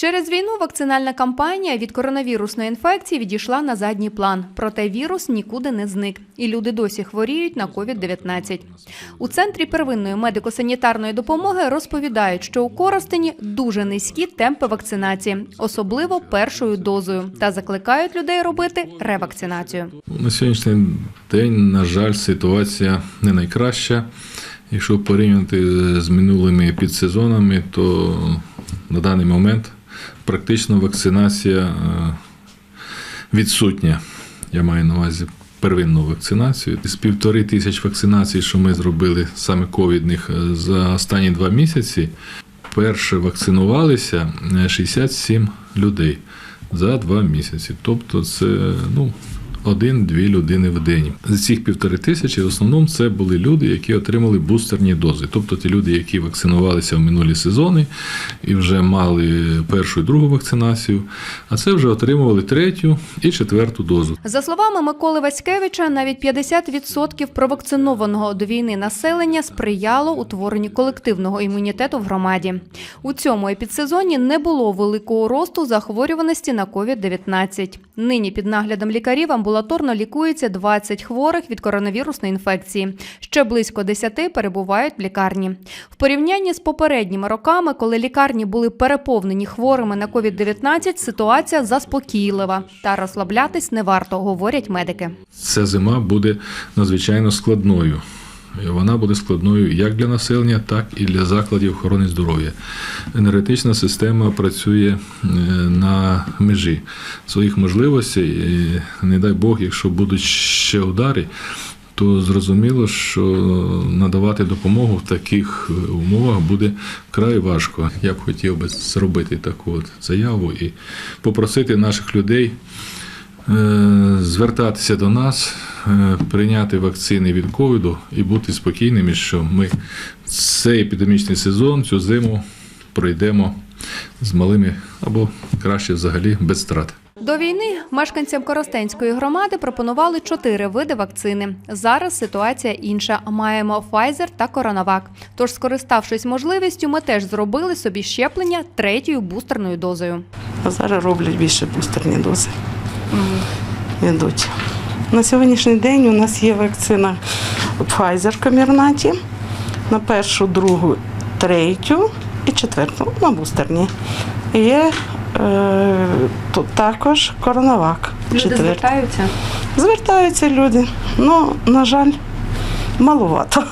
Через війну вакцинальна кампанія від коронавірусної інфекції відійшла на задній план. Проте вірус нікуди не зник, і люди досі хворіють на COVID-19. У центрі первинної медико-санітарної допомоги розповідають, що у Коростені дуже низькі темпи вакцинації, особливо першою дозою, та закликають людей робити ревакцинацію. На сьогоднішній день, на жаль, ситуація не найкраща. Якщо порівняти з минулими підсезонами, то на даний момент практично вакцинація е, відсутня. Я маю на увазі первинну вакцинацію. З півтори тисяч вакцинацій, що ми зробили саме ковідних е, за останні два місяці, перше вакцинувалися е, 67 людей за два місяці. Тобто це ну, один-дві людини в день. З цих півтори тисячі в основному це були люди, які отримали бустерні дози. Тобто ті люди, які вакцинувалися в минулі сезони і вже мали першу і другу вакцинацію, а це вже отримували третю і четверту дозу. За словами Миколи Васькевича, навіть 50% провакцинованого до війни населення сприяло утворенню колективного імунітету в громаді. У цьому епідсезоні не було великого росту захворюваності на COVID-19. Нині під наглядом лікарів амбулаторно лікується 20 хворих від коронавірусної інфекції. Ще близько 10 перебувають в лікарні. В порівнянні з попередніми роками, коли лікарні були переповнені хворими на COVID-19, ситуація заспокійлива. Та розслаблятись не варто, говорять медики. Ця зима буде надзвичайно складною. Вона буде складною як для населення, так і для закладів охорони здоров'я. Енергетична система працює е, на межі своїх можливостей. І, не дай Бог, якщо будуть ще удари, то зрозуміло, що надавати допомогу в таких е, умовах буде вкрай важко. Я б хотів би зробити таку от заяву і попросити наших людей звертатися до нас, е, прийняти вакцини від ковіду і бути спокійними, що ми цей епідемічний сезон, цю зиму пройдемо з малими або краще взагалі без страт. До війни мешканцям Коростенської громади пропонували чотири види вакцини. Зараз ситуація інша. Маємо Pfizer та Coronavac. Тож, скориставшись можливістю, ми теж зробили собі щеплення третьою бустерною дозою. А зараз роблять більше бустерні дози. Йдуть. На сьогоднішній день у нас є вакцина Pfizer в камірнаті на першу, другу, третю і четверту на бустерні. Є е, тут також коронавак. Люди звертаються. Звертаються люди. Ну, на жаль, маловато.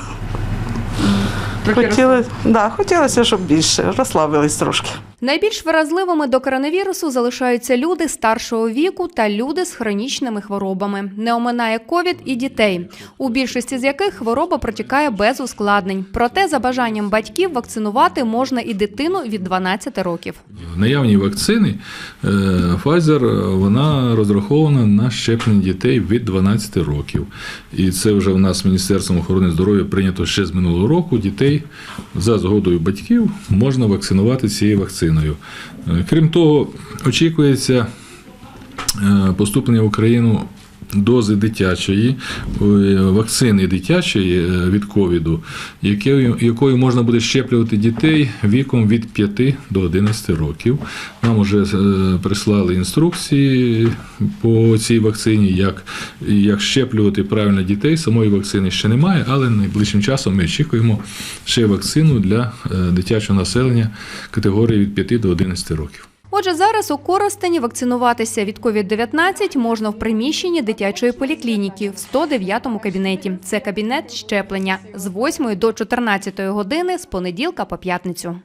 Хотіли, да, хотілося, щоб більше, розслабились трошки. Найбільш вразливими до коронавірусу залишаються люди старшого віку та люди з хронічними хворобами. Не оминає ковід і дітей, у більшості з яких хвороба протікає без ускладнень. Проте, за бажанням батьків, вакцинувати можна і дитину від 12 років. Наявні вакцини е, Pfizer е, вона розрахована на щеплення дітей від 12 років. І це вже в нас Міністерством охорони здоров'я прийнято ще з минулого року. Дітей за згодою батьків можна вакцинувати цією вакциною. Е, Крім того, очікується е, поступлення в Україну дози дитячої, е, вакцини дитячої е, від ковіду, якою, можна буде щеплювати дітей віком від 5 до 11 років. Нам вже е, прислали інструкції по цій вакцині, як, як щеплювати правильно дітей. Самої вакцини ще немає, але найближчим часом ми очікуємо ще вакцину для дитячого населення категорії від 5 до 11 років. Отже, зараз у Коростені вакцинуватися від COVID-19 можна в приміщенні дитячої поліклініки в 109 кабінеті. Це кабінет щеплення з 8 до 14 години з понеділка по п'ятницю.